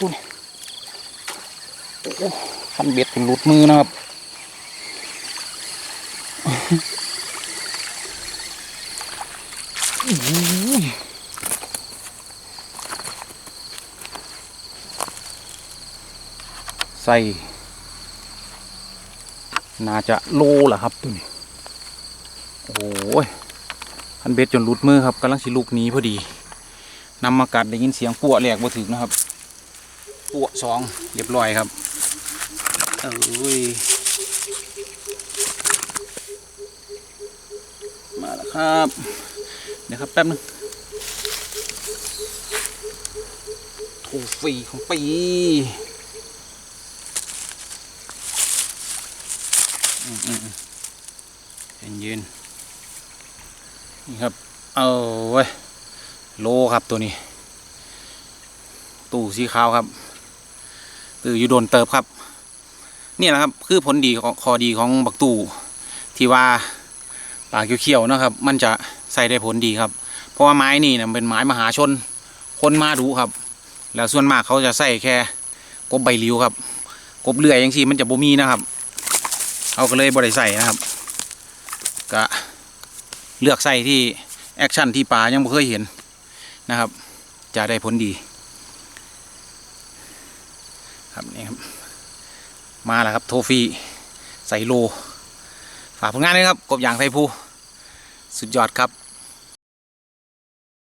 ตัวนี้โอ้คันเบ็ดเป็นหลุดมือนะครับอื้อหือใส่ น่าจะโลแหละครับตัวนี้ โอ้ยคันเบ็ดจนหลุดมือครับกำลังสิลูกนี้พอดีนำมากัดได้ยินเสียงปั่วแหลกมาถึงนะครับ ปั่วสองเรียบร้อยครับเอ้ยมาแล้วครับ เดี๋ยวครับแป๊บนึงโทฟรีของปีอืมอืมเย็นเย็นนี่ครับ เอาเว้โลครับตัวนี้ ตู้สีขาวครับ ตืออยู่โดนเติบครับ นี่แหละครับคือผลดีของคอดีของบักตูที่ว่าปากเขียวๆนะครับ มันจะใส่ได้ผลดีครับ เพราะว่าไม้นี่นะเป็นไม้มหาชน คนมาดูครับ แล้วส่วนมากเขาจะใส่แค่กบใบริ้วครับ กบเลื่อยอย่างที่มันจะบ่มีนะครับเอาก็เลยบริใส่นะครับก็เลือกใส่ที่แอคชั่นที่ปลายังไม่เคยเห็นนะครับ จะได้ผลดี ครับนี่ครับ มาแล้วครับโทฟี่ใส่โล ฝากผลงานด้วยครับ กบอย่างไทยภูสุดยอดครับ